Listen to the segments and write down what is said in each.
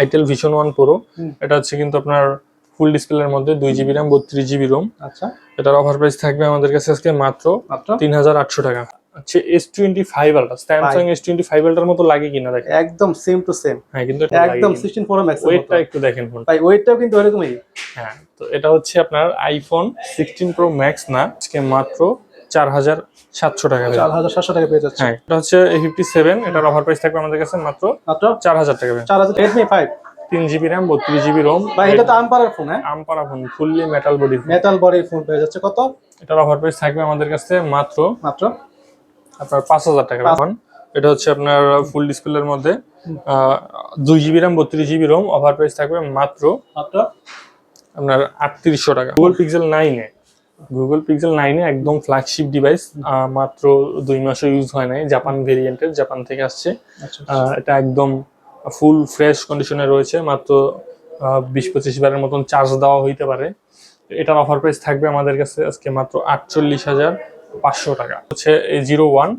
Itel vision one pro এটা হচ্ছে কিন্তু আপনার ফুল ডিসপ্লের মধ্যে দুই জিবি র্যাম বত্রিশ জিবি রোম আচ্ছা। এটার অফার প্রাইস থাকবে আমাদের কাছে আজকে মাত্র তিন হাজার আটশো টাকা। S twenty five Samsung S twenty five মতো লাগে কিনা দেখেন? একদম সেম টু সেম হ্যাঁ কিন্তু একদম সিক্সটিন প্রো ম্যাক্স ওয়েটটা একটু দেখেন ফোন ওয়েটটাও কিন্তু এরকমই হ্যাঁ তো এটা হচ্ছে আপনার আইফোন সিক্সটিন প্রো ম্যাক্স না আজকে মাত্র চার হাজার সাতশো টাকা চার হাজার সাতশো টাকা পেয়ে যাচ্ছে হ্যাঁ এটা হচ্ছে ফিফটি সেভেন এটার অফার প্রাইস থাকবে আমাদের কাছে মাত্র মাত্র চার হাজার টাকা চার হাজার রেডমি ফাইভ তিন জিবি র্যাম বত্রিশ জিবি রোম ভাই এটা তো আমপারার ফোন হ্যাঁ? আমপারা phone fully metal body metal বডির ফোন পেয়ে যাচ্ছে। কত? এটার অফার প্রাইস থাকবে আমাদের কাছে মাত্র মাত্র? আপনার পাঁচ হাজার টাকা এখন। এটা হচ্ছে আপনার ফুল ডিসপ্লের মধ্যে দুই জিবি র্যাম বত্রিশ জিবি রোম অফার প্রাইস থাকবে মাত্র মাত্র? আপনার আটত্রিশশো টাকা। গুগল পিক্সেল নাইনে গুগল পিক্সেল নাইনে একদম ফ্ল্যাগশিপ ডিভাইস মাত্র দুই মাসও ইউজ হয় নাই জাপান ভেরিয়েন্টের জাপান থেকে আসছে। আচ্ছা আহ, এটা একদম ফুল ফ্রেশ কন্ডিশনে রয়েছে মাত্র বিশ পঁচিশ বারের মতন চার্জ দেওয়া হইতে পারে। এটার অফার প্রাইস থাকবে আমাদের কাছে আজকে মাত্র আটচল্লিশ হাজার পাঁচশো টাকা। হচ্ছে এ জিরো ওয়ান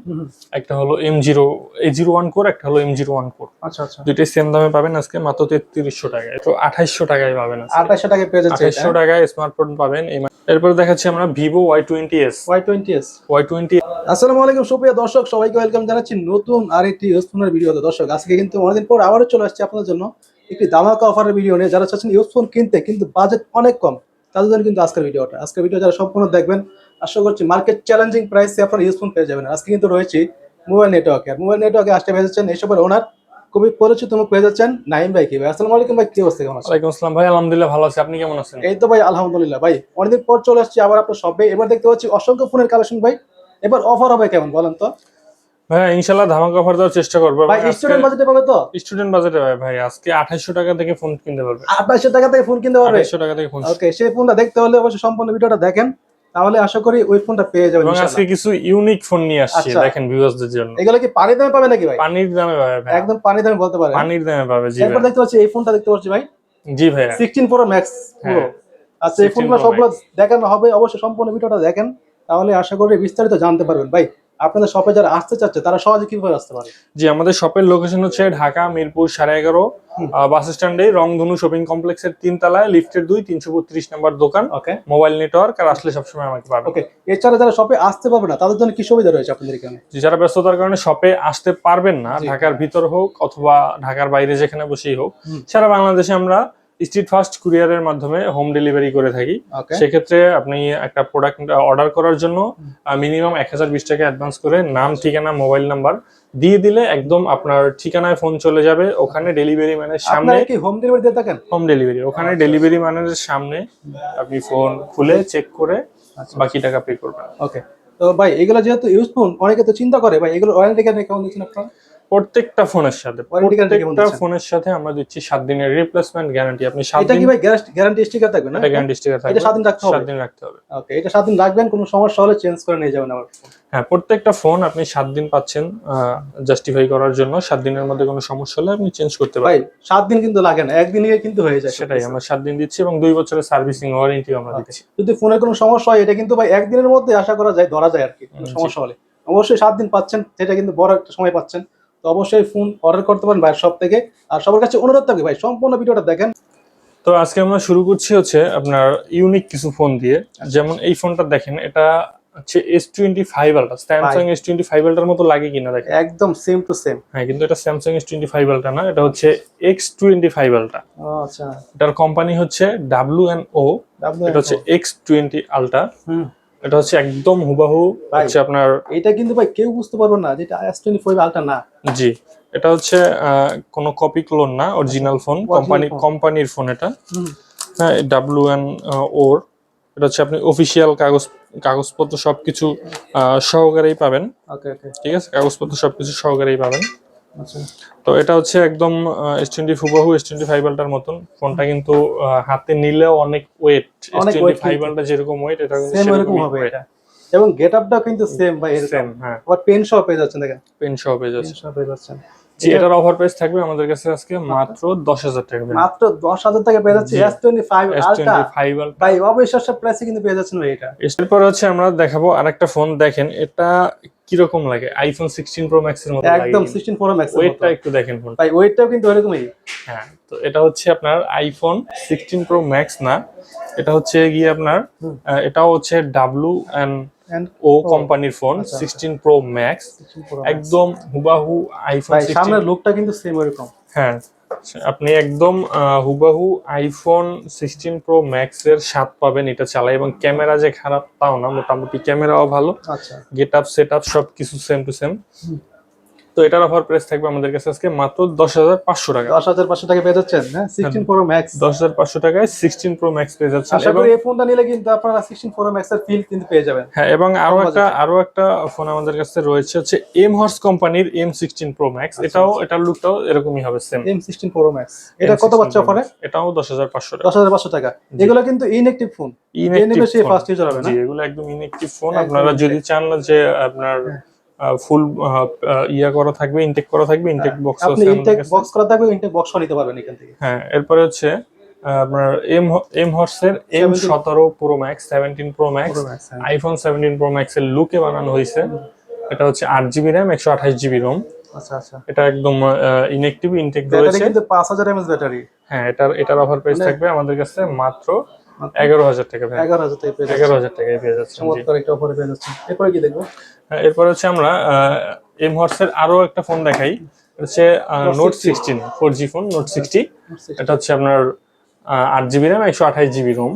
একটা হলো M zero A zero one core একটা হলো এম জিরো ওয়ান কোর আচ্ছা আচ্ছা। দুইটাই সেম দামে পাবেন আজকে মাত্র তেত্রিশশো টাকায়। তো আঠাইশশো টাকায় পাবেন আঠাশশো টাকায় পেয়ে যাচ্ছে আঠাইশশো টাকায় স্মার্টফোন পাবেন। এই এরপরে দেখাচ্ছি আমরা Vivo Y twenty S Y twenty S Y twenty আসসালামু আলাইকুম সুপ্রিয় দর্শক সবাইকে ওয়েলকাম জানাচ্ছি নতুন আরেকটি ইউজফোনের ভিডিওতে দর্শক আজকে কিন্তু অনেকদিন পর আবারও চলে আসছে আপনাদের জন্য একটি দামাকা অফারের ভিডিও নিয়ে। যারা চাচ্ছেন ইউজফোন কিনতে কিন্তু বাজেট অনেক কম তাদের জন্য কিন্তু আজকের ভিডিওটা আজকের ভিডিও যারা সম্পূর্ণ দেখবেন আশা করছি মার্কেট চ্যালেঞ্জিং প্রাইসে আপনারা ইউজফোন পেয়ে যাবেন। আজকে কিন্তু রয়েছে মোবাইল নেটওয়ার্কে আর মোবাইল নেটওয়ার্কে আসতে পেয়ে যাচ্ছেন এসবের ওনার খুবই পরিচিত মুখ পেয়ে যাচ্ছেন নাইম ভাই কি ভাই? আসসালামু আলাইকুম ভাই কি অবস্থা? কেমন আছেন? ওয়ালাইকুম আসসালাম ভাই আলহামদুলিল্লাহ ভালো আছি। আপনি কেমন আছেন? এই তো ভাই আলহামদুলিল্লাহ ভাই। অনেকদিন পর চলে আসছি আবার আপনার সবে এবার দেখতে পাচ্ছি অসংখ্য ফোনের কালেকশন ভাই। এবার অফার হবে কেমন বলেন তো? ভাই ইনশাআল্লাহ ধামাকা অফার দেওয়ার চেষ্টা করব। ভাই স্টুডেন্ট বাজেটে পাবে তো? স্টুডেন্ট বাজেটে ভাই ভাই আজকে আঠাইশশো টাকা থেকে ফোন কিনতে পারবে। আঠাশশো টাকা থেকে ফোন কিনতে পারবে? আঠাইশশো টাকা থেকে ফোন ওকে সেই ফোনটা দেখতে হলে অবশ্যই সম্পূর্ণ ভিডিওটা দেখেন। তাহলে আশা করি ওই ফোনটা পেয়ে যাবেন আজকে কিছু ইউনিক ফোন নিয়ে আসছি আচ্ছা। দেখেন ভিউয়ার্সদের জন্য। এগুলো কি পানির দামে পাবে নাকি ভাই? পানির দামে পাবে ভাই একদম পানির দামে বলতে পারে পানির দামে পাবে জি এরপর দেখতে পাচ্ছি এই ফোনটা দেখতে পাচ্ছি ভাই। জি ভাই 16 প্রো ম্যাক্স পুরো। আচ্ছা এই 16 ফোনগুলো সবগুলো দেখানো হবে অবশ্যই সম্পূর্ণ ভিডিওটা দেখেন। তাহলে আশা করি বিস্তারিত জানতে পারবেন। ভাই আপনাদের শপে যারা আসতে চাচ্ছে তারা সহজে কীভাবে আসতে পারে? জি আমাদের শপের লোকেশন হচ্ছে ঢাকা মিরপুর সাড়ে এগারো। বাস স্ট্যান্ডে রংধনু শপিং কমপ্লেক্সের তিন তলায় লিফটের দুই তিনশো বত্রিশ নাম্বার দোকান ওকে মোবাইল নেটওয়ার্ক আর আসলে সবসময় আমাকে পাবে ওকে এছাড়া যারা শপে আসতে পারবে না তাদের জন্য কি সুবিধা রয়েছে আপনাদের এখানে? যে যারা ব্যস্ততার কারণে শপে আসতে পারবেন না ঢাকার ভিতর হোক অথবা ঢাকার বাইরে যেখানে বসেই হোক। সারা বাংলাদেশে আমরা স্ট্রিট ফাস্ট কুরিয়ারের মাধ্যমে হোম ডেলিভারি করে থাকি। সেক্ষেত্রে আপনি একটা প্রোডাক্ট অর্ডার করার জন্য মিনিমাম এক হাজার বিশ টাকা অ্যাডভান্স করে নাম ঠিকানা মোবাইল নাম্বার দিয়ে দিলে একদম আপনার ঠিকানায় ফোন চলে যাবে। ওখানে ডেলিভারি ম্যানের সামনে কি হোম ডেলিভারি দিয়ে থাকেন? হোম ডেলিভারি ওখানে ডেলিভারি ম্যানের সামনে আপনি ফোন খুলে চেক করে আচ্ছা। বাকি টাকা পে করবেন। ওকে তো ভাই এগুলো যেহেতু ইউজফুল অনেকে তো চিন্তা করে ভাই এগুলো ওয়ারেন্টি কেন কেমন দিচ্ছেন আপনারা? প্রত্যেকটা ফোনের সাথে প্রত্যেকটা ফোনের সাথে আমরা দিচ্ছি সাত দিনের রিপ্লেসমেন্ট গ্যারান্টি আপনি সাত এটা কি ভাই গ্যারান্টি স্টিকার থাকবে না? এটা গ্যারান্টি স্টিকার থাকবে। এটা সাত দিন রাখতে হবে? সাত দিন রাখতে হবে। ওকে এটা সাত দিন রাখবেন কোনো সমস্যা হলে চেঞ্জ করে নিয়ে যাবেন আবার হ্যাঁ প্রত্যেকটা ফোন আপনি সাত দিন পাচ্ছেন জাস্টিফাই করার জন্য। সাত দিনের মধ্যে কোনো সমস্যা হলে আপনি চেঞ্জ করতে ভাই পারেন সাত দিন কিন্তু লাগে না একদিনে কিন্তু হয়ে যায় সেটাই আমরা সাত দিন দিচ্ছি এবং দুই বছরের সার্ভিসিং ওয়ারেন্টি আমরা দিচ্ছি। যদি ফোনের কোনো সমস্যা হয় এটা কিন্তু ভাই একদিনের মধ্যে আশা করা যায় ধরা যায় আর কি কোনো সমস্যা হলে। অবশ্যই সাত দিন পাচ্ছেন সেটা কিন্তু বড় একটা সময় পাচ্ছেন। তো অবশ্যই ফোন অর্ডার করতে পারেন ভাই সব থেকে। আর সবার কাছে অনুরোধ থাকবে ভাই সম্পূর্ণ ভিডিওটা দেখেন। তো আজকে আমরা শুরু করছি হচ্ছে আপনার ইউনিক কিছু ফোন দিয়ে। যেমন এই ফোনটা দেখেন এটা হচ্ছে S twenty five ultra Samsung S twenty five আলটার মতো লাগে কিনা দেখেন। একদম সেম টু সেম হ্যাঁ কিন্তু এটা স্যামসাং এস টোয়েন্টি ফাইভ আলটা না এটা হচ্ছে এক্স টোয়েন্টি ফাইভ আলটা আচ্ছা। এটার কোম্পানি হচ্ছে ডাব্লিউ এন ও এটা হচ্ছে এক্স টোয়েন্টি আলটা হুম। এটা হচ্ছে একদম হুবাহু। হচ্ছে আপনার এটা কিন্তু ভাই কেউ বুঝতে পারবে না যেটা এস টোয়েন্টি ফাইভ আলটা না। জি এটা হচ্ছে কোনো কপি ক্লোন না অরিজিনাল ফোন কোম্পানি কোম্পানির ফোন এটা। হ্যাঁ ডাব্লিউ এন ওর এটা হচ্ছে আপনি অফিসিয়াল কাগজ কাগজপত্র সবকিছু আহ, সহকারেই পাবেন। ওকে ওকে ঠিক আছে? কাগজপত্র সবকিছু সহকারেই পাবেন। তো এটা হচ্ছে একদম এস টোয়েন্টি হুবাহু এস টোয়েন্টি ফাইভ আলটার মতন। ফোনটা কিন্তু হাতে নিলেও অনেক ওয়েট এস ফাইবারটা টোয়েন্টি ফাইভ। আলটা যেরকম ওয়েট এটা এরকম হবে এটা। এবং গেট আপটাও কিন্তু সেম বা এরকম। হ্যাঁ। আবার পেন সহ পেয়ে যাচ্ছেন দেখেন। পেন সহ পেয়ে পেন শপ সহ পেয়ে যাচ্ছেন। জি এটার অফার প্রাইস থাকবে আমাদের কাছে আজকে মাত্র দশ হাজার টাকা মাত্র দশ হাজার টাকা পেয়ে যাচ্ছে জি। S twenty five S twenty five ভাই অবিশ্বাস্য প্রাইসে কিন্তু পেয়ে যাচ্ছেন ভাই এটা। এরপর হচ্ছে আমরা দেখাবো আরেকটা ফোন দেখেন এটা কীরকম লাগে? আইফোন সিক্সটিন প্রো ম্যাক্স এর মতো লাগে একদম সিক্সটিন প্রো ম্যাক্স ওয়েটটা একটু দেখেন ফোন ভাই ওয়েটটাও কিন্তু এরকমই হ্যাঁ তো এটা হচ্ছে আপনার আইফোন সিক্সটিন প্রো ম্যাক্স না। এটা হচ্ছে গিয়ে আপনার এটাও হচ্ছে ডাব্লু অ্যান্ড ও কোম্পানির ফোন আচ্ছা, sixteen pro max 16 Pro Max। একদম হুবাহু আইফোন সামনের লুকটা কিন্তু সেম এরকম হ্যাঁ আপনি একদম হুবাহু আইফোন সিক্সটিন প্রো ম্যাক্স এর স্বাদ পাবেন এটা চালাই এবং ক্যামেরা যে খারাপ তাও না মোটামুটি ক্যামেরাও ভালো। আচ্ছা। গেট আপ সেট আপ সব কিছু সেম টু সেম। তো এটার অফার প্রাইস থাকবে আমাদের কাছে আজকে মাত্র দশ হাজার পাঁচশো টাকা। দশ হাজার পাঁচশো টাকা পেয়ে যাচ্ছেন হ্যাঁ? সিক্সটিন প্রো ম্যাক্স দশ হাজার পাঁচশো টাকায় সিক্সটিন প্রো ম্যাক্স পেয়ে যাচ্ছেন আশা এবং করি এই ফোনটা নিলে কিন্তু আপনারা সিক্সটিন প্রো ম্যাক্স এর ফিল কিন্তু পেয়ে যাবেন। হ্যাঁ এবং আরও একটা আরও একটা ফোন আমাদের কাছে রয়েছে হচ্ছে এম হর্স কোম্পানির এম সিক্সটিন প্রো ম্যাক্স আচ্ছা, এটাও এটার লুকটাও এরকমই হবে same M sixteen pro max এটা কত বাচ্চা অফারে এটাও দশ হাজার পাঁচশো টাকা। দশ হাজার পাঁচশো টাকা। এগুলো কিন্তু inactive phone phone। First user হবে না? এগুলো একদম ইনএক্টিভ ফোন আপনারা যদি চান না যে আপনার ফুল ইয়া করা থাকবে ইনটেক করা থাকবে ইনটেক বক্স আপনি ইনটেক বক্স করা থাকবে ইনটেক বক্স নিতে পারবেন এখান থেকে। হ্যাঁ এরপরে হচ্ছে আপনার এম এম হর্সের এম 17 সতেরো pro max seventeen pro max হ্যাঁ। আইফোন সেভেন্টিন প্রো ম্যাক্স এর লুকে বানানো হয়েছে। এটা হচ্ছে আট জিবি র্যাম একশো আঠাশ জিবি রোম আচ্ছা আচ্ছা। এটা একদম ইনএক্টিভ ইনটেক রয়েছে। কিন্তু পাঁচ হাজার এমএস ব্যাটারি হ্যাঁ এটার এটার অফার প্রাইস মানে- থাকবে আমাদের কাছে মাত্র এগারো হাজার টাকা। এগারো হাজার টাকা এগারো হাজার টাকায় পেয়ে যাচ্ছে চমৎকার একটা অফারে পেয়ে যাচ্ছেন। এরপরে কি দেখব? হ্যাঁ, হচ্ছে আমরা এম হর্সের আরও একটা ফোন দেখাই। হচ্ছে note 60 sixteen four G phone note sixty এটা হচ্ছে আপনার আট জিবি র্যাম একশো আঠাশ জিবি রোম।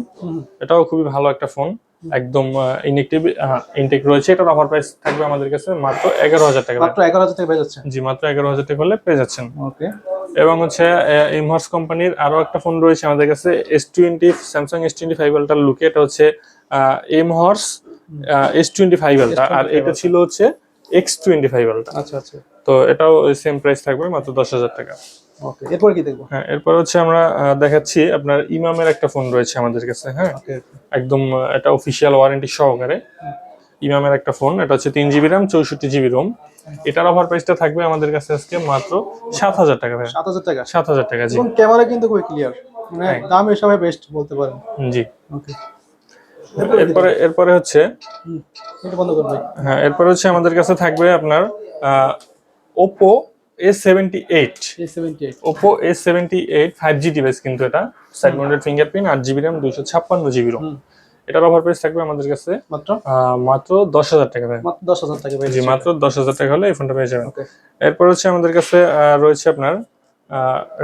এটাও খুবই ভালো একটা ফোন একদম ইনএক্টিভ ইনটেক রয়েছে। এটার অফার প্রাইস থাকবে আমাদের কাছে মাত্র এগারো হাজার টাকা। মাত্র এগারো হাজার টাকা পেয়ে যাচ্ছেন। জি মাত্র এগারো হাজার টাকা হলে পেয়ে যাচ্ছেন। ওকে। এবং হচ্ছে এমহর্স কোম্পানির আরও একটা ফোন রয়েছে আমাদের কাছে S twenty Samsung S twenty five আলটার লুকে এটা হচ্ছে এমহর্স এস টোয়েন্টি ফাইভ আলটা আর এটা ছিল হচ্ছে এক্স টোয়েন্টি ফাইভ আলটা আচ্ছা আচ্ছা। তো এটাও সেম প্রাইস থাকবে মাত্র দশ হাজার টাকা। ওকে এরপরে কি দেখব? হ্যাঁ এরপর হচ্ছে আমরা দেখাচ্ছি আপনার ইমামের একটা ফোন রয়েছে আমাদের কাছে হ্যাঁ। একদম এটা অফিসিয়াল ওয়ারেন্টি সহকারে। ইমামের একটা ফোন এটা হচ্ছে তিন জিবি র্যাম চৌষট্টি জিবি রোম। এটার অফার প্রাইসটা থাকবে আমাদের কাছে আজকে মাত্র সাত হাজার টাকা ভাই সাত হাজার টাকা? সাত হাজার টাকা জি। ক্যামেরা কিন্তু খুবই ক্লিয়ার মানে হ্যাঁ। দাম হিসাবে বেস্ট বলতে পারেন। জি। ওকে এরপরে এরপরে হচ্ছে হ্যাঁ এরপরে হচ্ছে আমাদের কাছে থাকবে আপনার Oppo A seventy eight Oppo A seventy eight five G device কিন্তু এটা। সাইড মাউন্টেড ফিঙ্গারপ্রিন্ট আট জিবি র্যাম দুইশো ছাপ্পান্ন জিবি রোম। এটার অফার প্রাইস থাকবে আমাদের কাছে মাত্র? মাত্র দশ হাজার টাকা মাত্র দশ হাজার টাকা জি মাত্র দশ হাজার টাকা হলে এই ফোনটা পেয়ে যাবেন। এরপর হচ্ছে আমাদের কাছে রয়েছে আপনার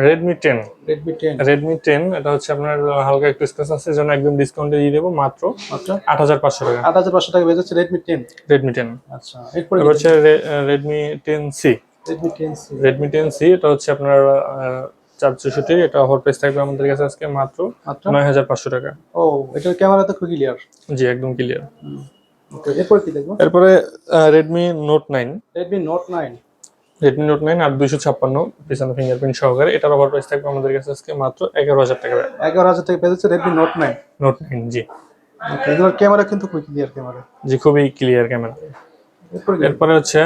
Redmi ten Redmi ten Redmi ten এটা হচ্ছে আপনার হালকা একটু স্পেস আছে জন্য একদম ডিসকাউন্টে দিয়ে দেবো মাত্র মাত্র? আট হাজার পাঁচশো টাকা। আট হাজার পাঁচশো টাকা পেয়ে যাচ্ছে রেডমি টেন রেডমি টেন আচ্ছা এরপরে হচ্ছে Redmi ten C Redmi ten C Redmi ten C এটা হচ্ছে আপনার চার চৌষট্টি এটা অফার প্রাইস থাকবে আমাদের কাছে আজকে মাত্র নয় হাজার পাঁচশো টাকা। ও এটার ক্যামেরা তো খুব ক্লিয়ার জি একদম ক্লিয়ার এরপর কি দেখব? এরপরে Redmi note nine Redmi note nine Redmi note nine আর দুইশো ছাপ্পান্ন পিছনে ফিঙ্গারপ্রিন্ট সহকারে। এটার অফার প্রাইস থাকবে আমাদের কাছে আজকে মাত্র এগারো হাজার টাকা। এগারো হাজার টাকা পেয়ে যাচ্ছে Redmi note nine note nine জি। এগুলোর ক্যামেরা কিন্তু খুব ক্লিয়ার ক্যামেরা। জি খুবই ক্লিয়ার ক্যামেরা। এরপর হচ্ছে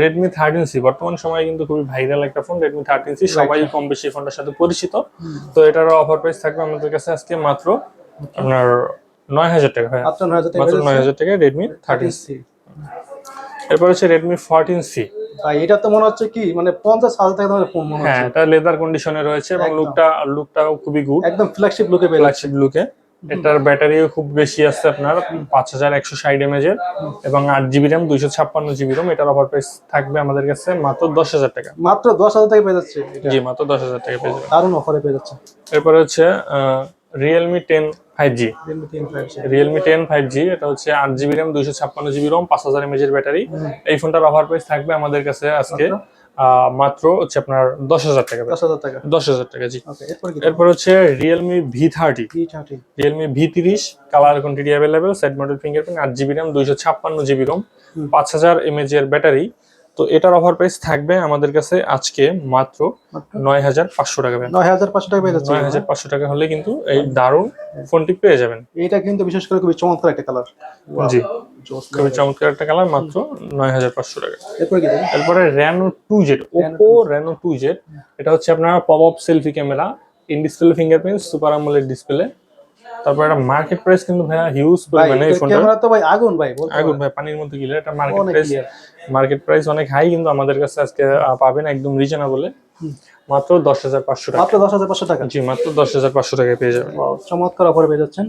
রেডমি থার্টিন সি বর্তমান সময়ে কিন্তু খুবই ভাইরাল একটা ফোন রেডমি থার্টিন সি সবাই কম বেশি ফোনটার সাথে পরিচিত। তো এটার অফার প্রাইস থাকবে আমাদের কাছে আজকে মাত্র আপনার নয় হাজার টাকা মাত্র নয় হাজার টাকা রেডমি থার্টিন সি এরপর হচ্ছে রেডমি ফোরটিন সি ভাই এটা তো মনে হচ্ছে কি মানে পঞ্চাশ হাজার টাকা দামের ফোন মনে হচ্ছে। হ্যাঁ এটা লেদার কন্ডিশনে রয়েছে এবং লুকটা লুকটাও খুবই গুড একদম ফ্ল্যাগশিপ লুকে ফ্ল্যাগশিপ লুকে এটার ব্যাটারিও খুব বেশি আছে আপনার পাঁচ হাজার একশো ষাট এমএজ এর এবং আট জিবি র্যাম দুইশো ছাপ্পান্ন জিবি রোম এটার অফার প্রাইস থাকবে আমাদের কাছে মাত্র দশ হাজার টাকা। মাত্র দশ হাজার টাকা পেয়ে যাচ্ছে এটা? জি মাত্র দশ হাজার টাকা পেয়ে যাবেন। দারুণ অফারে পেয়ে যাচ্ছে। এরপরে হচ্ছে Realme ten five G Realme ten five G এটা হচ্ছে আট জিবি র্যাম দুইশো ছাপ্পান্ন জিবি রোম পাঁচ হাজার এমএজ এর ব্যাটারি। এই ফোনটার অফার প্রাইস থাকবে আমাদের কাছে আজকে মাত্র হচ্ছে আপনার দশ হাজার টাকা দশ হাজার টাকা। দশ হাজার টাকা জি। এরপর হচ্ছে Realme V thirty Realme V তিরিশ colour quantity available set model fingerprint আট জিবি র্যাম দুইশো ছাপ্পান্ন জিবি রোম পাঁচ হাজার এমএজ এর ব্যাটারি তো এটার অফার প্রাইস থাকবে আমাদের কাছে আজকে মাত্র মাত্র? নয় হাজার পাঁচশো টাকা নয় হাজার পাঁচশো টাকা পেয়ে যাচ্ছে। নয় হাজার পাঁচশো টাকা হলে কিন্তু এই দারুণ ফোনটি পেয়ে যাবেন। এটা কিন্তু বিশেষ করে খুবই চমৎকার একটা কালার জি। খুবই চমৎকার একটা কালার মাত্র নয় হাজার পাঁচশো টাকা। এরপরে Reno two Z Oppo Reno two Z এটা হচ্ছে আপনার pop up selfie camera in display fingerprint super আমলের ডিসপ্লে তারপর এটা মার্কেট প্রাইস কিন্তু ভাইয়া হিউজ পরিমাণে এই ফোনটা ক্যামেরা তো ভাই আগুন ভাই আগুন ভাই পানির মধ্যে গিলে এটা মার্কেট প্রাইস মার্কেট প্রাইস অনেক হাই কিন্তু আমাদের কাছে আজকে পাবেন একদম রিজনেবলে মাত্র দশ হাজার পাঁচশো টাকা। মাত্র দশ হাজার পাঁচশো টাকা? জি মাত্র দশ হাজার পাঁচশো টাকায় পেয়ে যাবেন। চমৎকার অফারে পেয়ে যাচ্ছেন।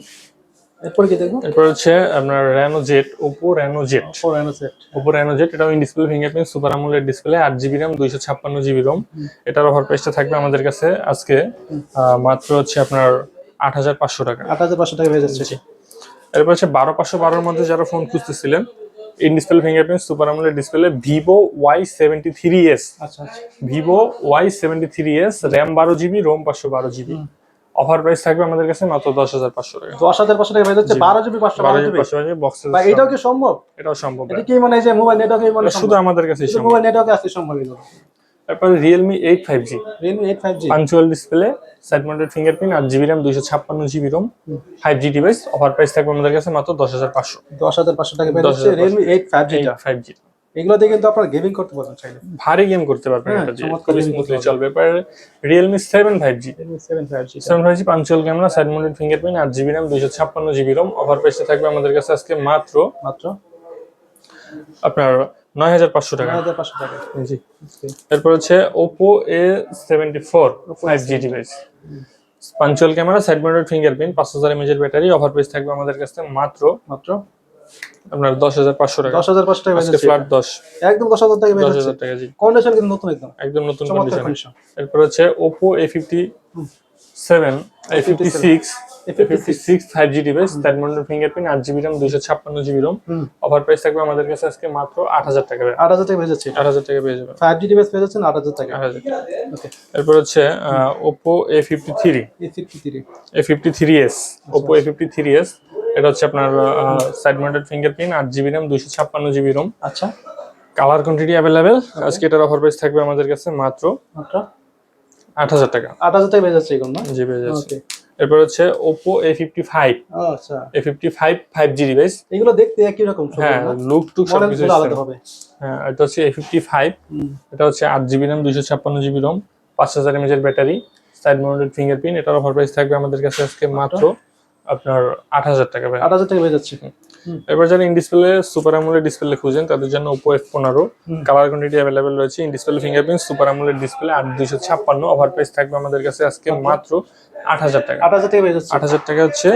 এরপরে কি দেখব? এরপর হচ্ছে আপনার Reno Z Oppo Reno Z four এনো সেট ওপো র্যানো জেট এটাও in display fingerprint super AMOLED display আট জিবি র্যাম দুইশো ছাপ্পান্ন জিবি রোম এটার অফার প্রাইসটা থাকবে আমাদের কাছে আজকে মাত্র হচ্ছে আপনার আট হাজার পাঁচশো টাকা। আট হাজার পাঁচশো টাকা পেয়ে যাচ্ছে। এরপর হচ্ছে বারো পাঁচশো বারোর মধ্যে যারা phone খুঁজতেছিলেন in display fingerprint super AMOLED display Vivo Y seventy three S আচ্ছা Vivo Y seventy three S RAM বারো জিবি রোম পাঁচশো বারো জিবি অফার প্রাইস থাকবে আমাদের কাছে মাত্র দশ হাজার পাঁচশো টাকা। দশ হাজার পাঁচশো টাকা যাচ্ছে বারো জিবি পাঁচশো বারো জিবি পাঁচশো বক্স এটাও কি সম্ভব? এটাও সম্ভব এটা কি মানে যে মোবাইল নেটওয়ার্কে মানে শুধু আমাদের কাছে সম্ভব। মোবাইল নেটওয়ার্কে আসতে সম্ভব এগুলো। তারপরে Realme eight five G Realme eight five G punch hole display side mounted fingerprint আট জিবি র্যাম দুইশো ছাপ্পান্ন GB ROM five G device offer price থাকবে আমাদের কাছে মাত্র দশ হাজার পাঁচশো। দশ হাজার পাঁচশো টাকা পেয়ে 10,500 যাচ্ছে রিয়েলমি এইট ফাইভ জিটা ফাইভ জি এগুলো দিয়ে কিন্তু আপনারা গেমিং করতে পারবেন চাইলে। ভারী গেম করতে পারবেন হ্যাঁ, এটা gaming স্মুথলি চলবে। এরপরে Realme seven five G Realme seven five G seven five G punch hole camera side mounted fingerprint আট জিবি র্যাম দুইশো ছাপ্পান্ন জিবি রোম অফার প্রাইসটা থাকবে আমাদের কাছে আজকে মাত্র মাত্র? আপনার নয় হাজার পাঁচশো টাকা। হাজার পাঁচশো টাকা। জি। এরপর হচ্ছে Oppo A seventy four five G device punch hole camera side mounted fingerprint পাঁচ হাজার এমএজের ব্যাটারি অফার প্রাইস থাকবে আমাদের কাছে মাত্র মাত্র? আপনার 10500 টাকা। 10500 টাকা আজকে ফ্ল্যাট 10 একদম 10000 টাকা বেজে 10000 টাকা জি। কন্ডিশন কিন্তু নতুন একদম। একদম নতুন কন্ডিশন এরপর হচ্ছে Oppo A57 A56 A56 5G device that model fingerprint 8 GB RAM 256 GB ROM offer price থাকবে আমাদের কাছে আজকে মাত্র 8000 টাকা। 8000 টাকা বেজে যাচ্ছে 8000 টাকা বেজে যাবে 5G ডিভাইস পেয়ে যাচ্ছেন 8000 টাকা। ওকে এরপর হচ্ছে Oppo A53 A53 A53s Oppo A53s এটা হচ্ছে আপনার সাইড মাউন্টেড ফিঙ্গারপ্রিন্ট আট জিবি র্যাম দুইশো ছাপ্পান্ন জিবি রোম আচ্ছা। কালার কোয়ান্টিটি অ্যাভেলেবেল আজকে এটার অফার প্রাইস থাকবে আমাদের কাছে মাত্র মাত্র? আট হাজার টাকা। আট হাজার টাকা যাচ্ছে এগুলো না? জি ওকে এরপর হচ্ছে ওপো এ ফিফটি ফাইভ আচ্ছা। A fifty five five G device এগুলো দেখতে একই রকম হ্যাঁ লুক টুক সবকিছু গুলো আলাদা হবে। হ্যাঁ এটা হচ্ছে এ ফিফটি ফাইভ এটা হচ্ছে আট জিবি র্যাম দুইশো ছাপ্পান্ন জিবি রোম পাঁচ হাজার এমএজের ব্যাটারি সাইড মাউন্টেড ফিঙ্গারপ্রিন্ট এটার অফার প্রাইস থাকবে আমাদের কাছে আজকে মাত্র আপনার আট হাজার টাকা ভাই। আট হাজার টাকা পেয়ে যাচ্ছে। এবার যারা in display super AMOLED display খুঁজেন তাদের জন্য ওপো এফ পনেরো। কালার কোয়ান্টিটি অ্যাভেলেবেল রয়েছে in display fingerprint super AMOLED display আট দুইশো ছাপ্পান্ন। অফার প্রাইস থাকবে আমাদের কাছে আজকে মাত্র আট হাজার টাকা। আট হাজার টাকা পেয়ে যাচ্ছে। আট হাজার টাকা হচ্ছে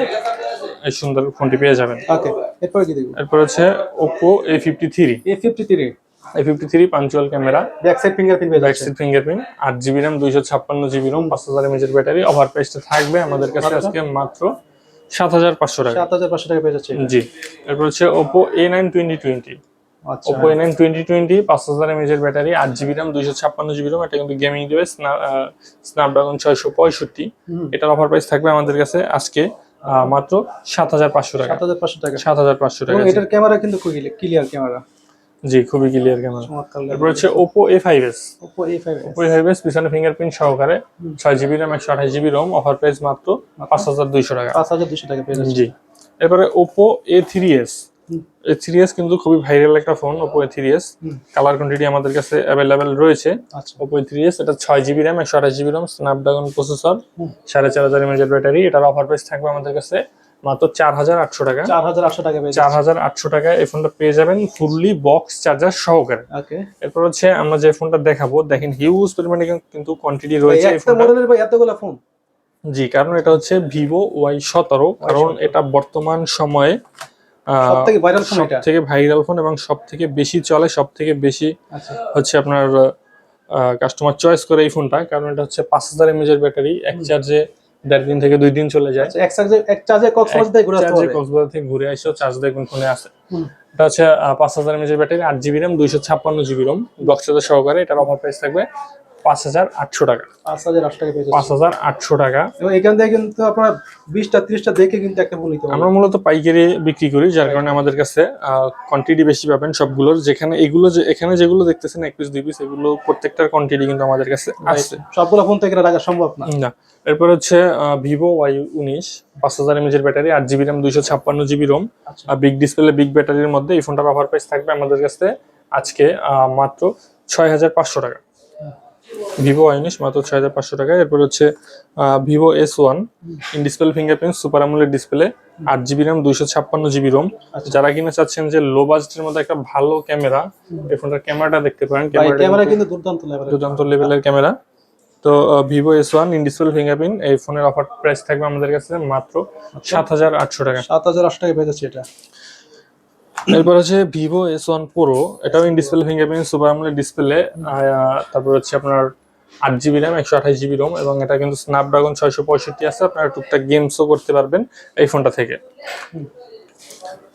এই সুন্দর ফোনটি পেয়ে যাবেন। ওকে এরপরে কি দেখব? এরপর হচ্ছে Oppo A fifty three A fifty three A fifty three punch hole camera back side fingerprint আট জিবি র্যাম দুইশো ছাপ্পান্ন জিবি রোম পাঁচ হাজার ব্যাটারি ওভার প্রাইসটা থাকবে আমাদের কাছে আজকে মাত্র সাত হাজার পাঁচশো টাকা। সাত হাজার পাঁচশো টাকা পেয়ে যাচ্ছে। জি। এরপর হচ্ছে Oppo A nine twenty twenty Oppo A nine twenty twenty পাঁচ হাজার এমএজের ব্যাটারি আট জিবি র্যাম দুইশো ছাপ্পান্ন জিবি রাম এটা কিন্তু গেমিং ডিভাইস স্ন্যাপড্রাগন ছয়শো পঁয়ষট্টি। এটার অফার প্রাইস থাকবে আমাদের কাছে আজকে মাত্র সাত হাজার পাঁচশো টাকা। সাত হাজার পাঁচশো টাকা। সাত হাজার পাঁচশো টাকা এটার ক্যামেরা কিন্তু ক্লিয়ার ক্যামেরা জি খুবই ক্লিয়ার ক্যামেরা এরপর হচ্ছে Oppo A five S Oppo A five Oppo A five S পিছনে ফিঙ্গারপ্রিন্ট সহকারে ছয় জিবি র্যাম একশো আঠাশ জিবি রোম অফার প্রাইস মাত্র পাঁচ হাজার দুইশো টাকা। পাঁচ হাজার দুশো টাকা পেয়ে যাচ্ছে। জি। এরপরে Oppo A three S A three S কিন্তু খুবই ভাইরাল একটা phone Oppo A three S colour quantity আমাদের কাছে অ্যাভেলেবেল রয়েছে। আচ্ছা। থ্রি এস এটা ছয় জিবি র্যাম একশো আঠাশ জিবি রোম স্ন্যাপড্রাগন প্রসেসর হুম। সাড়ে চার হাজার এমএজের ব্যাটারি এটার অফার প্রাইস থাকবে আমাদের কাছে মাত্র চার হাজার আটশো টাকা। চার হাজার আটশো টাকা চার হাজার আটশো টাকায় এই ফোনটা পেয়ে যাবেন ফুললি বক্স চার্জার সহকারে। এরপর হচ্ছে আমরা যে ফোনটা দেখাবো দেখেন হিউজ পরিমাণে কিন্তু কোয়ান্টিটি রয়েছে এতগুলো ফোন জি কারণ এটা হচ্ছে ভিভো ওয়াই সতেরো কারণ এটা বর্তমান সময়ে সব থেকে ভাইরাল ফোন থেকে ভাইরাল ফোন এবং সব থেকে বেশি চলে সব থেকে বেশি আচ্ছা। হচ্ছে আপনার কাস্টমার চয়েস করে এই ফোনটা কারণ এটা হচ্ছে পাঁচ হাজার এমএজের ব্যাটারি এক চার্জে দেড় দিন থেকে দুই দিন চলে যায়। আচ্ছা এক চার্জে এক চার্জে কক্সবাজার থেকে ঘুরে আসতে পারবে? কক্সবাজার থেকে ঘুরে আসেও চার্জ দেখবেন ফোনে আছে। এটা হচ্ছে পাঁচ হাজার এমএজের ব্যাটারি আট জিবি র্যাম দুইশো ছাপ্পান্ন জিবি রোম চার্জার সহকারে এটার অফার প্রাইস থাকবে। পাঁচ হাজার আটশো টাকা। পাঁচ হাজার আটশো টাকা পাঁচ হাজার আটশো টাকা। এবং এখান থেকে কিন্তু আপনারা বিশটা ত্রিশটা দেখে কিন্তু একটা নিতে আমরা মূলত পাইকারি বিক্রি করি যার কারণে আমাদের কাছে কোয়ান্টিটি বেশি পাবেন সবগুলোর। যেখানে এগুলো যে এখানে যেগুলো দেখতেছেন এক পিস দুই পিস এগুলো প্রত্যেকটার কোয়ান্টিটি কিন্তু আমাদের কাছে আছে। সবগুলো ফোন থেকে রাখা সম্ভব না। না। এরপর হচ্ছে ভিভো ওয়াই উনিশ পাঁচ হাজার এমএজের ব্যাটারি আট জিবি র্যাম দুইশো ছাপ্পান্ন GB ROM big display big ব্যাটারির মধ্যে এই ফোনটার অফার প্রাইস থাকবে আমাদের কাছে আজকে মাত্র ছয় হাজার পাঁচশো টাকা। ভিভো ওয়াই উনিশ মাত্র ছয় হাজার পাঁচশো টাকা। এরপর হচ্ছে Vivo S one display fingerprint super AMOLED display আট জিবি র্যাম দুইশো ছাপ্পান্ন জিবি রোম আচ্ছা। যারা কিনা চাচ্ছেন যে লো বাজেটের মধ্যে একটা ভালো ক্যামেরা এই ফোনটার ক্যামেরাটা দেখতে পারেন। ক্যামেরা কিন্তু দুর্দান্ত লেভেলের দুর্দান্ত লেভেলের ক্যামেরা। তো Vivo S one in display fingerprint এই ফোনের অফার প্রাইস থাকবে আমাদের কাছে মাত্র সাত হাজার আটশো টাকা। সাত হাজার আটশো টাকা পেয়ে যাচ্ছে এটা। এরপর হচ্ছে ভিভো এস ওয়ান প্রো এটাও in display fingerprint super AMOLED display তারপর হচ্ছে আপনার আট জিবি র্যাম একশো আঠাশ জিবি রোম এবং এটা কিন্তু স্ন্যাপড্রাগন ছয়শো পঁয়ষট্টি আছে আপনারা টুকটাক গেমসও করতে পারবেন এই ফোনটা থেকে।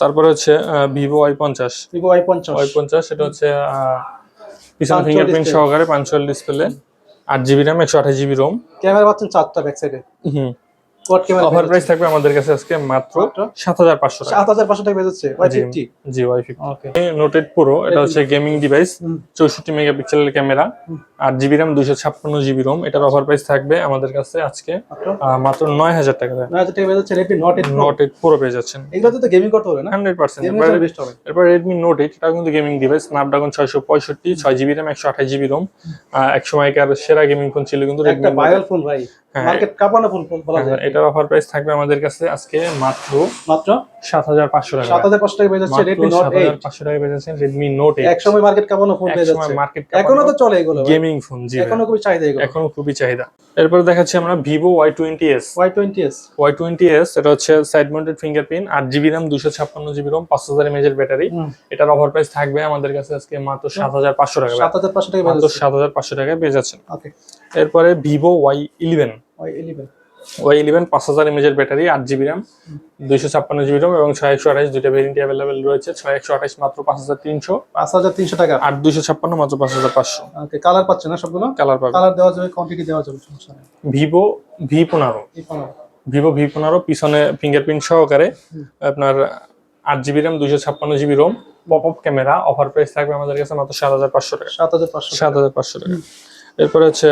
তারপরে হচ্ছে ভিভো ওয়াই পঞ্চাশ। ভিভো ওয়াই পঞ্চাশ। ওয়াই পঞ্চাশ এটা হচ্ছে পিছনে ফিঙ্গারপ্রিন্ট। সহকারে পাঁচশোয়াল ডিসপ্লে আট জিবি র্যাম একশো আঠাশ জিবি রোম ক্যামেরা পাচ্ছেন চারটা ব্যাক সাইডে হুম। অফার প্রাইস থাকবে আমাদের কাছে আজকে মাত্র মাত্র? সাত হাজার পাঁচশো টাকা। সাত হাজার পাঁচশো টাকা বেজেছে যাচ্ছে। Y G. Fifty G Y fifty okay noted pro এটা হচ্ছে গেমিং ডিভাইস হুম। চৌষট্টি মেগাপিক্সেলের ক্যামেরা আট জিবি র্যাম দুইশো ছাপ্পান্ন জিবি রোম এটার অফার প্রাইস থাকবে আমাদের কাছে আজকে মাত্র? নয় হাজার টাকা। নয় হাজার টাকা পেয়ে যাচ্ছে Redmi Note eight Note eight pro পেয়ে যাচ্ছেন। এগুলোতে তো গেমিং করতে হবে না? Hundred percent. বেস্ট হবে। এরপর রেডমি নোট এইট এটাও কিন্তু গেমিং ডিভাইস স্ন্যাপড্রাগন ছয়শো পঁয়ষট্টি ছয় জিবি র্যাম একশো আঠাশ জিবি রোম এক সময়কার সেরা গেমিং ফোন ছিল কিন্তু রেডমি ভাইরাল ফোন ভাই। হ্যাঁ। মার্কেট কাঁপানো ফোন বলা যায়। এটার অফার প্রাইস থাকবে আমাদের কাছে আজকে মাত্র মাত্র? সাত হাজার পাঁচশো টাকা। সাত হাজার পাঁচশো টাকা পেয়ে যাচ্ছে রেডমি নট এইট পাঁচশো টাকা পেয়ে যাচ্ছেন রেডমি নোট এইট এক সময় মার্কেট কাঁপানো ফোন পেয়ে যাচ্ছে। মার্কেট এখনও তো চলে এগুলো গেমিং ফোন জি এখনও খুবই চাহিদা এখনও খুবই চাহিদা। এরপর দেখাচ্ছি আমরা Vivo Y twenty S Y twenty S Y twenty S এটা হচ্ছে সাইড মাউন্টেড ফিঙ্গারপ্রিন্ট আট জিবি র্যাম দুশো ছাপ্পান্ন জিবি রোম পাঁচ হাজার এমএজের ব্যাটারি এটার অফার প্রাইস থাকবে আমাদের কাছে আজকে মাত্র সাত হাজার পাঁচশো টাকা। সাত হাজার পাঁচশো টাকা মাত্র সাত হাজার পাঁচশো টাকায় পেয়ে যাচ্ছেন ওকে। এরপরে Vivo Y eleven Y eleven Y eleven পাঁচ হাজার এমএজের ব্যাটারি আট জিবি র্যাম দুইশো ছাপ্পান্ন জিবি রোম এবং ছয় একশো আঠাশ দুইটা ভেরিয়েন্ট অ্যাভেলেবেল রয়েছে। ছয় একশো আঠাশ মাত্র পাঁচ হাজার তিনশো। পাঁচ হাজার তিনশো টাকা। আট দুইশো ছাপ্পান্ন মাত্র পাঁচ হাজার পাঁচশো। ওকে কালার পাচ্ছে না সবগুলো? কালার পাবে কালার দেওয়া যাবে কোয়ান্টিটি দেওয়া যাবে সমস্যা নেই। ভিভো ভি পনেরো। ভিভো ভি পনেরো পিছনে ফিঙ্গারপ্রিন্ট সহকারে আপনার আট জিবি র্যাম দুইশো ছাপ্পান্ন GB ROM pop up camera offer price থাকবে আমাদের কাছে মাত্র সাত হাজার পাঁচশো টাকা। সাত হাজার পাঁচশো সাত হাজার পাঁচশো টাকা। এরপরে হচ্ছে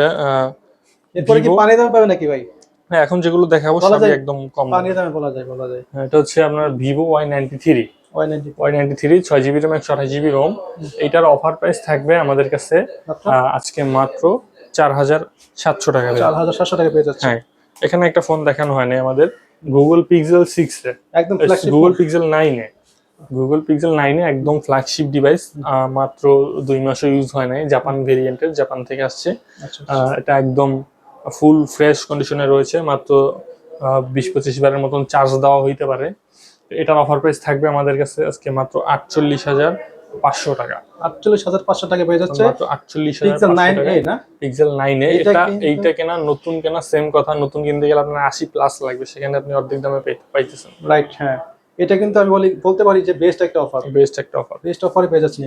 এরপরে কি পানি দাম পাবে নাকি ভাই? হ্যাঁ এখন যেগুলো দেখাবো সবই একদম কম পানি দামে বলা যায় বলা যায়। হ্যাঁ, এটা হচ্ছে আপনার Vivo Y ninety three Y ninety three ছয় জিবি র্যাম একশো আঠাশ জিবি রোম এইটার অফার প্রাইস থাকবে আমাদের কাছে আজকে মাত্র চার হাজার সাতশো টাকা চার হাজার সাতশো টাকা পেয়ে যাচ্ছে। হ্যাঁ এখানে একটা ফোন দেখানো হয়নি আমাদের গুগল পিক্সেল সিক্স এ একদম গুগল। পিক্সেল নাইনে গুগল পিক্সেল নাইনে একদম ফ্ল্যাগশিপ ডিভাইস মাত্র দুই মাসও ইউজ হয় নাই জাপান ভেরিয়েন্টের জাপান থেকে আসছে। আচ্ছা। এটা একদম ফুল ফ্রেশ কন্ডিশনে রয়েছে মাত্র বিশ পঁচিশ বারের মতন চার্জ দেওয়া হইতে পারে। এটার অফার প্রাইস থাকবে আমাদের কাছে আজকে মাত্র আটচল্লিশ হাজার পাঁচশো টাকা। আটচল্লিশ হাজার পাঁচশো টাকা পেয়ে যাচ্ছে। আটচল্লিশ হাজার নাইন এ না? পিক্সেল নাইনে এটা এটা এইটা কেনা নতুন কেনা সেম কথা নতুন কিনতে গেলে আপনার আশি প্লাস লাগবে সেখানে আপনি অর্ধেক দামে পাইতেছেন। রাইট হ্যাঁ। এটা কিন্তু আমি বলি বলতে পারি যে বেস্ট একটা অফার বেস্ট একটা অফার বেস্ট অফারে পেয়ে যাচ্ছি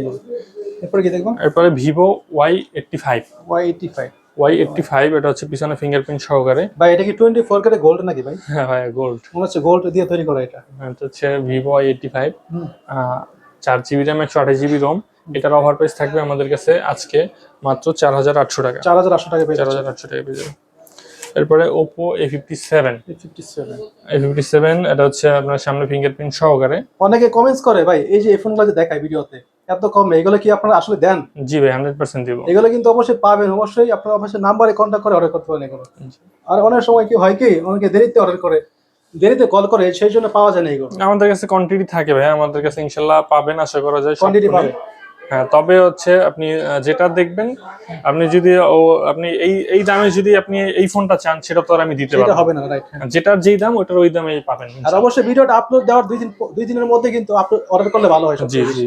এরপরে কি দেখব? এরপরে Vivo Y eighty five Y eighty five Y eighty five এটা হচ্ছে পিছনে ফিঙ্গারপ্রিন্ট সহকারে। ভাই এটা কি টোয়েন্টি ফোর কারে গোল্ড নাকি ভাই? হ্যাঁ ভাই গোল্ড মনে হচ্ছে গোল্ড দিয়ে তৈরি করা এটা। এটা হচ্ছে ভিভো ওয়াই এইটটি ফাইভ। চার জিবি র্যাম একশো আঠাশ জিবি রোম এটার অফার প্রাইস থাকবে আমাদের কাছে আজকে মাত্র চার হাজার আটশো টাকা। চার হাজার আটশো টাকা পেয়ে চার হাজার আটশো টাকা পেয়ে যাবে এরপরে Oppo A fifty seven fifty seven A fifty seven এটা হচ্ছে আপনার সামনে ফিঙ্গারপ্রিন্ট সহকারে। অনেকে কমেন্টস করে ভাই এই যে এই ফোনগুলো দেখায় ভিডিওতে এত কম এগুলো কি আপনারা আসলে দেন? জি ভাই হান্ড্রেড পার্সেন্ট দিব। এগুলো কিন্তু অবশ্যই পাবেন। অবশ্যই আপনার অবশ্যই নাম্বারে কন্ট্যাক্ট করে অর্ডার করতে পারেন এগুলো। আর অনেক সময় কি হয় কি অনেকে দেরিতে অর্ডার করে দেরিতে কল করে সেই জন্য পাওয়া যায় না এগুলো। আমাদের কাছে কোয়ান্টিটি থাকে ভাই। আমাদের কাছে ইনশাল্লাহ পাবেন আশা করা যায়। কোয়ান্টিটি পাবেন। হ্যাঁ তবে হচ্ছে আপনি যেটা দেখবেন আপনি যদি ও আপনি এই এই দামে যদি আপনি এই ফোনটা চান সেটা তো আর আমি দিতে পারব হবে না রাইট হ্যাঁ। যেটার যেই দাম ওটার ওই দামেই পাবেন আর অবশ্যই ভিডিওটা আপলোড দেওয়ার দুই দিন দুই দিনের মধ্যে কিন্তু আপলোড অর্ডার করলে ভালো হয় জি জি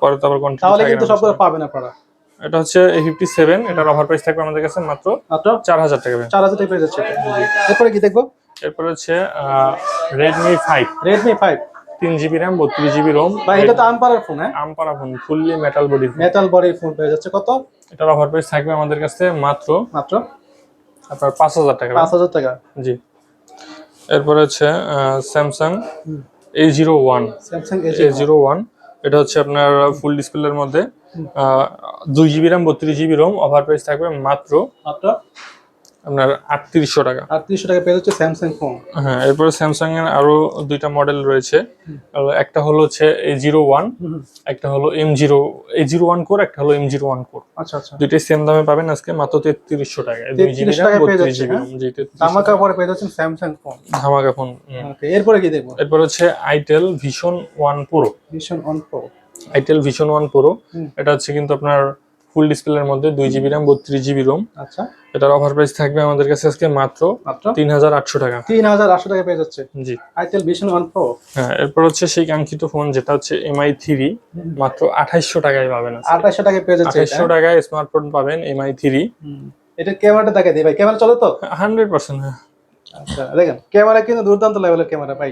পরে তো আবার কোয়ান্টিটি তাহলে কিন্তু সবগুলো পাবেন আপনারা। এটা হচ্ছে ফিফটি সেভেন এটার অফার প্রাইস থাকবে আমাদের কাছে মাত্র মাত্র চার হাজার টাকা। চার হাজার টাকা পেয়ে যাচ্ছে। এরপরে কি দেখব? এরপর হচ্ছে রেডমি ফাইভ রেডমি ফাইভ তিন জিবি র্যাম বত্রিশ জিবি রোম। ভাই এটা তো আমপারার ফোন হ্যাঁ? আমপারা phone fully metal body metal বডির ফোন পেয়ে যাচ্ছে কত? এটার অফার প্রাইস থাকবে আমাদের কাছে মাত্র মাত্র? আপনার পাঁচ হাজার টাকা। পাঁচ হাজার টাকা। জি। এরপরে হচ্ছে Samsung A zero one Samsung A A zero one এটা হচ্ছে আপনার ফুল ডিসপ্লের মধ্যে। দুই জিবি র্যাম বত্রিশ জিবি রোম অফার প্রাইস থাকবে মাত্র মাত্র? আপনার আটত্রিশশো টাকা। আর তিনশো টাকা পেয়ে যাচ্ছে স্যামসাং ফোন হ্যাঁ এরপরে স্যামসাং এর আরও দুইটা মডেল রয়েছে। একটা হলো হচ্ছে এ জিরো ওয়ান একটা হলো M zero A zero one core একটা হলো এম জিরো ওয়ান কোর আচ্ছা আচ্ছা। দুইটাই সেম দামে পাবেন আজকে মাত্র তেত্রিশশো টাকায়। দুই জিবি 33 র্যাম টাকায় পেয়ে বত্রিশ জিবি হ্যাঁ? রোম জি 33 ধামাকা পরে পেয়ে যাচ্ছেন স্যামসাং ফোন ধামাকা ফোন এরপরে কি দেখব? এরপর হচ্ছে itel Vision one pro Vision on pro itel Vision one pro এটা হচ্ছে কিন্তু আপনার ফুল ডিসপ্লের মধ্যে দুই জিবি র্যাম বত্রিশ জিবি রোম আচ্ছা। এটার অফার প্রাইস থাকবে আমাদের কাছে আজকে মাত্র মাত্র? তিন হাজার আটশো টাকা। তিন হাজার আটশো টাকা পেয়ে যাচ্ছে। জি। আইটেল ভিশন অন প্রো হ্যাঁ এরপর হচ্ছে সেই কাঙ্ক্ষিত ফোন যেটা হচ্ছে এমআই থ্রি মাত্র আঠাইশশো টাকায় পাবেন আঠাশশো টাকায় পেয়ে যাচ্ছে এটা, আঠাইশশো টাকায় স্মার্টফোন পাবেন এমআই থ্রি এটা ক্যামেরাটা দেখা দিই ভাই। ক্যামেরা চলে তো? হান্ড্রেড পার্সেন্ট হ্যাঁ। আচ্ছা দেখেন ক্যামেরা কিন্তু দুর্দান্ত লেভেলের ক্যামেরা ভাই।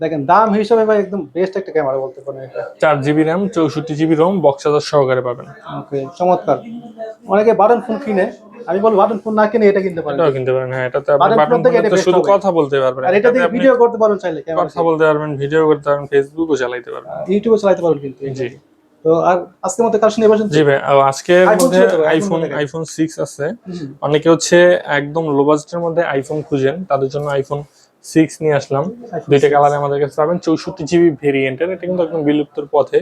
দেখেন দাম হিসাবে ভাই একদম বেস্ট একটা ক্যামেরা বলতে পারেন এটা। চার জিবি র্যাম চৌষট্টি জিবি রোম বক্স চার্জার সহকারে পাবেন। ওকে চমৎকার। অনেকে বাটন ফোন কিনে আমি বলব বাটন ফোন না কিনে এটা কিনতে পারেন। এটাও কিনতে পারেন হ্যাঁ এটাতে আপনি বাটন থেকে এটা তো শুধু কথা বলতে পারবেন আর এটা দিয়ে ভিডিও করতে পারেন চাইলে ক্যামেরা কথা বলতে পারবেন ভিডিও করতে পারবেন ফেসবুকও চালাইতে পারবেন। ইউটিউবে চালাতে পারবেন কিন্তু। জি। তো আর আজকের মতো কালেকশন এবার জি ভাই আজকের মধ্যে তো আইফোন আইফোন সিক্স আছে। অনেকে হচ্ছে একদম লো বাজেটের মধ্যে আইফোন খুঁজেন তাদের জন্য আইফোন সিক্স নিয়ে আসলাম। দুইটা কালারে আমাদের কাছে পাবেন। চৌষট্টি জিবি ভেরিয়েন্টের এটা কিন্তু একদম বিলুপ্তর পথে।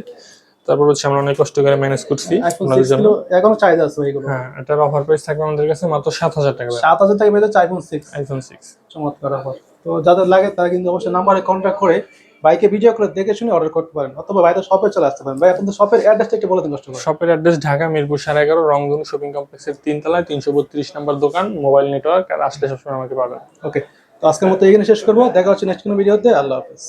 তারপর হচ্ছে আমরা অনেক কষ্ট করে ম্যানেজ করছি। আপনাদের জন্য এখনও চাহিদা আছে এগুলো হ্যাঁ এটার অফার প্রাইস থাকবে আমাদের কাছে মাত্র সাত হাজার টাকা সাত হাজার টাকা পেয়ে আইফোন সিক্স আইফোন সিক্স চমৎকার অফার তো যাদের লাগে তারা কিন্তু অবশ্যই নাম্বারে কন্ট্যাক্ট করে বাইকে ভিডিও করে দেখে শুনে অর্ডার করতে পারেন। অথবা বাইরে শপে চলে আসতে পারেন। ভাই আপনাদের শপের অ্যাড্রেসটা একটু বলে দিন কষ্ট করে শপের অ্যাড্রেস ঢাকা মিরপুর সাড়ে এগারো রংধনু শপিং কমপ্লেক্সের তিনতলায় তিনশো বত্রিশ নম্বর দোকান মোবাইল নেটওয়ার্ক আর আসলে সবসময় আমাকে পাবেন। ওকে তো আজকের মতো এখানে শেষ করব। দেখা হচ্ছে নেক্সট কোনো ভিডিওতে। আল্লাহ হাফেজ।